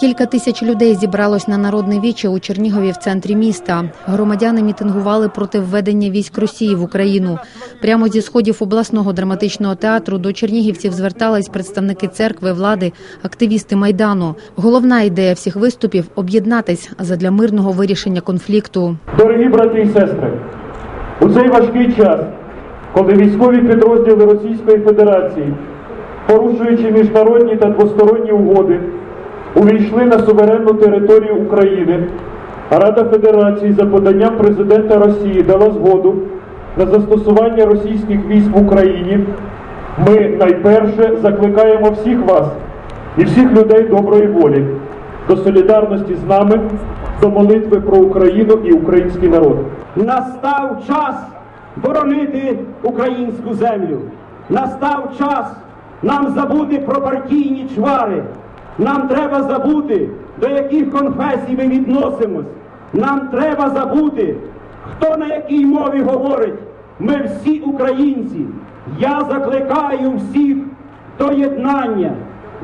Кілька тисяч людей зібралось на народне віче у Чернігові в центрі міста. Громадяни мітингували проти введення військ Росії в Україну. Прямо зі сходів обласного драматичного театру до чернігівців звертались представники церкви, влади, активісти майдану. Головна ідея всіх виступів об'єднатись задля мирного вирішення конфлікту. Дорогі брати і сестри, у цей важкий час, коли військові підрозділи Російської Федерації, порушуючи міжнародні та двосторонні угоди, увійшли на суверенну територію України, Рада Федерації за поданням президента Росії дала згоду на застосування російських військ в Україні. Ми найперше закликаємо всіх вас і всіх людей доброї волі до солідарності з нами, до молитви про Україну і український народ. Настав час боронити українську землю. Настав час нам забути про партійні чвари. Нам треба забути, до яких конфесій ми відносимось. Нам треба забути, хто на якій мові говорить. Ми всі українці. Я закликаю всіх до єднання,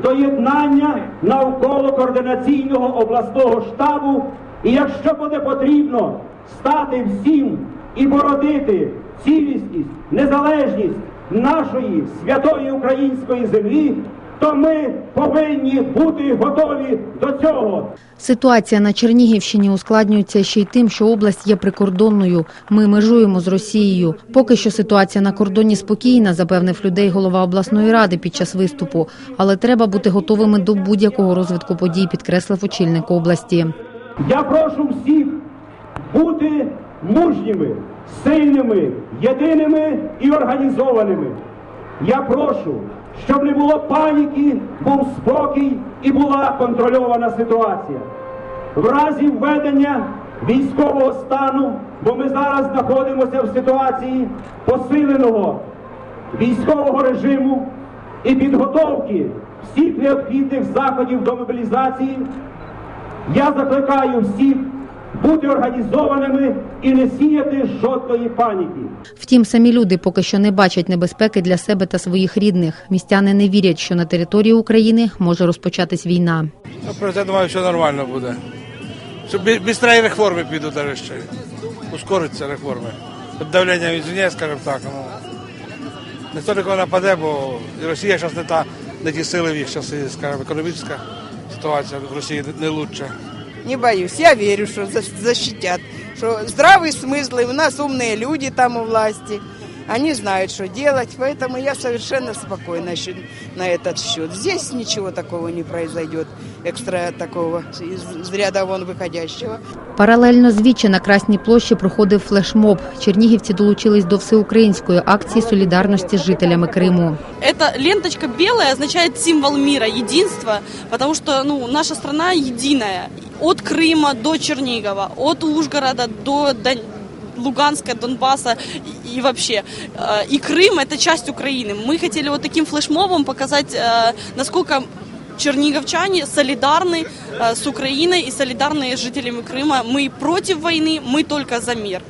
до єднання навколо координаційного обласного штабу. І якщо буде потрібно стати всім і боротити цілісність, незалежність нашої святої української землі, то ми повинні бути готові до цього. Ситуація на Чернігівщині ускладнюється ще й тим, що область є прикордонною. Ми межуємо з Росією. Поки що ситуація на кордоні спокійна, запевнив людей голова обласної ради під час виступу. Але треба бути готовими до будь-якого розвитку подій, підкреслив очільник області. Я прошу всіх бути мужніми, сильними, єдиними і організованими. Я прошу, щоб не було паніки, був спокій і була контрольована ситуація. В разі введення військового стану, бо ми зараз знаходимося в ситуації посиленого військового режиму і підготовки всіх необхідних заходів до мобілізації, я закликаю всіх бути організованими і не сіяти жодної паніки. Втім, самі люди поки що не бачать небезпеки для себе та своїх рідних. Містяни не вірять, що на території України може розпочатись війна. Ну, просто я думаю, що нормально буде. Що швидше реформи підуть ще. Ускориться реформи. Під давленням ізвиня, скажімо так. Ну, ніхто нікого нападе, бо Росія зараз не та, не ті сили в їх зараз, скажімо, економічна ситуація в Росії не лучше Не боюсь, я верю, что за- защитят. Что здравый смысл, и у нас умные люди там у власти. Они знают, что делать, поэтому я совершенно спокойна щ- на этот счет. Здесь ничего такого не произойдет, экстра такого, из, из ряда вон выходящего. Паралельно з Вічі на Красній площі проходив флешмоб. Чернігівці долучились до всеукраїнської акції солідарності з жителями Криму. Эта ленточка белая означает символ мира, единства, потому что ну, наша страна единая. От Крыма до Чернигова, от Ужгорода до Дон- Луганска, Донбасса и, и вообще. Э, И Крым это часть Украины. Мы хотели вот таким флешмобом показать, э, насколько черниговчане солидарны э, с Украиной и солидарны с жителями Крыма. Мы против войны, мы только за мир.